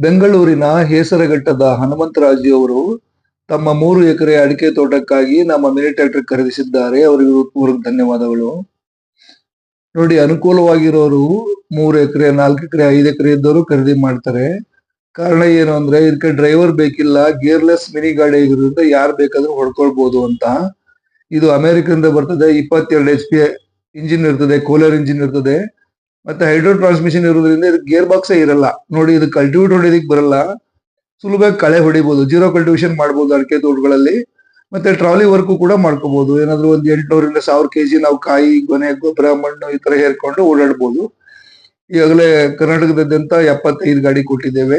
ಬೆಂಗಳೂರಿನ ಹೇಸರಘಟ್ಟದ ಹನುಮಂತರಾಜಿಯವರು ತಮ್ಮ ಮೂರು ಎಕರೆ ಅಡಿಕೆ ತೋಟಕ್ಕಾಗಿ ನಮ್ಮ ಮಿನಿ ಟ್ರ್ಯಾಕ್ಟರ್ ಖರೀದಿಸಿದ್ದಾರೆ. ಅವರಿಗೆ ಪೂರ್ವಕ ಧನ್ಯವಾದಗಳು. ನೋಡಿ, ಅನುಕೂಲವಾಗಿರೋರು ಮೂರು ಎಕರೆ, ನಾಲ್ಕು ಎಕರೆ, ಐದು ಎಕರೆ ಇದ್ದವರು ಖರೀದಿ ಮಾಡ್ತಾರೆ. ಕಾರಣ ಏನು ಅಂದ್ರೆ, ಇದಕ್ಕೆ ಡ್ರೈವರ್ ಬೇಕಿಲ್ಲ, ಗೇರ್ಲೆಸ್ ಮಿನಿ ಗಾಡಿ ಆಗಿರೋದ್ರಿಂದ ಯಾರು ಬೇಕಾದ್ರೂ ಹೊಡ್ಕೊಳ್ಬಹುದು ಅಂತ. ಇದು ಅಮೆರಿಕದಿಂದ ಬರ್ತದೆ, ಇಪ್ಪತ್ತೆರಡು ಎಚ್ ಪಿ ಇಂಜಿನ್ ಇರ್ತದೆ, ಕೂಲರ್ ಇಂಜಿನ್ ಇರ್ತದೆ. ಮತ್ತೆ ಹೈಡ್ರೋ ಟ್ರಾನ್ಸ್ಮಿಷನ್ ಇರೋದ್ರಿಂದ ಇದು ಗೇರ್ ಬಾಕ್ಸೇ ಇರಲ್ಲ. ನೋಡಿ, ಇದು ಕಲ್ಟಿವೇಟ್ ಹೊಡಿಯೋದಕ್ಕೆ ಬರಲ್ಲ. ಸುಲಭವಾಗಿ ಕಳೆ ಹೊಡಿಬಹುದು ಜೀರೋ ಕಲ್ಟಿವೇಷನ್ ಮಾಡಬಹುದು ಅಡಿಕೆ ತೋಟಗಳಲ್ಲಿ. ಮತ್ತೆ ಟ್ರಾಲಿ ವರ್ಕ್ ಕೂಡ ಮಾಡ್ಕೋಬಹುದು ಏನಾದ್ರು ಒಂದ್ ಎಂಟ್ನೂರಿಂದ ಸಾವಿರ ಕೆಜಿ ನಾವು ಕಾಯಿ, ಗೊನೆ, ಗೊಬ್ಬರ, ಮಣ್ಣು ಈ ತರ ಹೇರ್ಕೊಂಡು ಓಡಾಡ್ಬೋದು. ಈಗಾಗಲೇ ಕರ್ನಾಟಕದಾದ್ಯಂತ ಎಪ್ಪತ್ತೈದು ಗಾಡಿ ಕೊಟ್ಟಿದ್ದೇವೆ.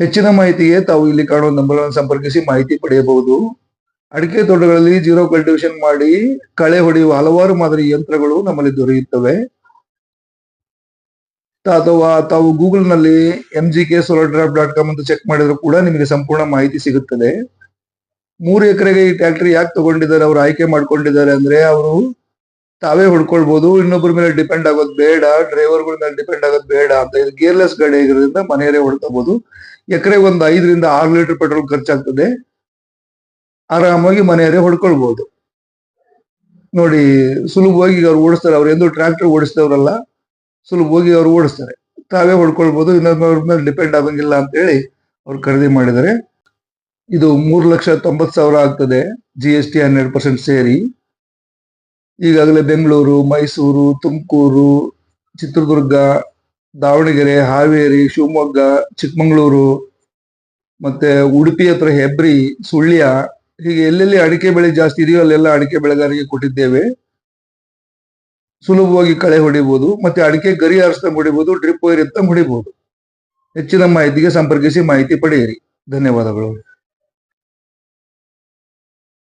ಹೆಚ್ಚಿನ ಮಾಹಿತಿಗೆ ತಾವು ಇಲ್ಲಿ ಕಾಣುವ ನಂಬರ್ ಸಂಪರ್ಕಿಸಿ ಮಾಹಿತಿ ಪಡೆಯಬಹುದು. ಅಡಿಕೆ ತೋಟಗಳಲ್ಲಿ ಜೀರೋ ಕಲ್ಟಿವೇಷನ್ ಮಾಡಿ ಕಳೆ ಹೊಡೆಯುವ ಹಲವಾರು ಮಾದರಿ ಯಂತ್ರಗಳು ನಮ್ಮಲ್ಲಿ ದೊರೆಯುತ್ತವೆ. ಅಥವಾ ತಾವು ಗೂಗಲ್ನಲ್ಲಿ M G K solar drop dot com ಅಂತ ಚೆಕ್ ಮಾಡಿದ್ರು ಕೂಡ ನಿಮಗೆ ಸಂಪೂರ್ಣ ಮಾಹಿತಿ ಸಿಗುತ್ತದೆ. ಮೂರು ಎಕರೆಗೆ ಈ ಟ್ರ್ಯಾಕ್ಟರ್ ಯಾಕೆ ತಗೊಂಡಿದ್ದಾರೆ, ಅವರು ಆಯ್ಕೆ ಮಾಡ್ಕೊಂಡಿದ್ದಾರೆ ಅಂದ್ರೆ ಅವರು ತಾವೇ ಹೊಡ್ಕೊಳ್ಬಹುದು ಇನ್ನೊಬ್ಬರ ಮೇಲೆ ಡಿಪೆಂಡ್ ಆಗೋದು ಬೇಡ ಡ್ರೈವರ್ಗಳ ಮೇಲೆ ಡಿಪೆಂಡ್ ಆಗೋದು ಬೇಡ ಅಂತ. ಇದು ಗೇರ್ಲೆಸ್ ಗಾಡಿ ಆಗಿರೋದ್ರಿಂದ ಮನೆಯವರೇ ಹೊಡ್ಕೋಬಹುದು ಎಕರೆಗೆ ಒಂದು ಐದರಿಂದ ಆರು ಲೀಟರ್ ಪೆಟ್ರೋಲ್ ಖರ್ಚಾಗ್ತದೆ. ಆರಾಮಾಗಿ ಮನೆಯವರೇ ಹೊಡ್ಕೊಳ್ಬಹುದು ನೋಡಿ, ಸುಲಭವಾಗಿ ಅವ್ರು ಓಡಿಸ್ತಾರೆ. ಅವ್ರು ಎಂದು ಟ್ರ್ಯಾಕ್ಟರ್ ಓಡಿಸಿದವರಲ್ಲ. ಸುಲಭವಾಗಿ ಅವ್ರು ಓಡಿಸ್ತಾರೆ. ತಾವೇ ಹೊಡ್ಕೊಳ್ಬಹುದು ಇನ್ನೊಬ್ಬರ ಮೇಲೆ ಡಿಪೆಂಡ್ ಆಗಂಗಿಲ್ಲ ಅಂತ ಹೇಳಿ ಅವ್ರು ಖರೀದಿ ಮಾಡಿದರೆ ಇದು ಮೂರು ಲಕ್ಷ ತೊಂಬತ್ತು ಸಾವಿರ ಆಗ್ತದೆ ಜಿ ಎಸ್ ಟಿ ಹನ್ನೆರಡು ಪರ್ಸೆಂಟ್ ಸೇರಿ. ಈಗಾಗಲೇ ಬೆಂಗಳೂರು, ಮೈಸೂರು, ತುಮಕೂರು, ಚಿತ್ರದುರ್ಗ, ದಾವಣಗೆರೆ, ಹಾವೇರಿ, ಶಿವಮೊಗ್ಗ, ಚಿಕ್ಕಮಗಳೂರು, ಮತ್ತೆ ಉಡುಪಿ ಹತ್ರ ಹೆಬ್ರಿ ಸುಳ್ಯ, ಹೀಗೆ ಎಲ್ಲೆಲ್ಲಿ ಅಡಿಕೆ ಬೆಳೆ ಜಾಸ್ತಿ ಇದೆಯೋ ಅಲ್ಲೆಲ್ಲ ಅಡಿಕೆ ಬೆಳೆಗಾರರಿಗೆ ಕೊಟ್ಟಿದ್ದೇವೆ. ಸುಲಭವಾಗಿ ಕಳೆ ಹೊಡಿಬಹುದು ಮತ್ತೆ ಅಡಿಕೆ ಗರಿ ಆರಿಸ್ತಾ ಹೊಡಿಬಹುದು ಡ್ರಿಪ್ ವೈರ್ ಅಂತ ಹೊಡಿಬಹುದು ಹೆಚ್ಚಿನ ಮಾಹಿತಿಗೆ ಸಂಪರ್ಕಿಸಿ ಮಾಹಿತಿ ಪಡೆಯಿರಿ. ಧನ್ಯವಾದಗಳು.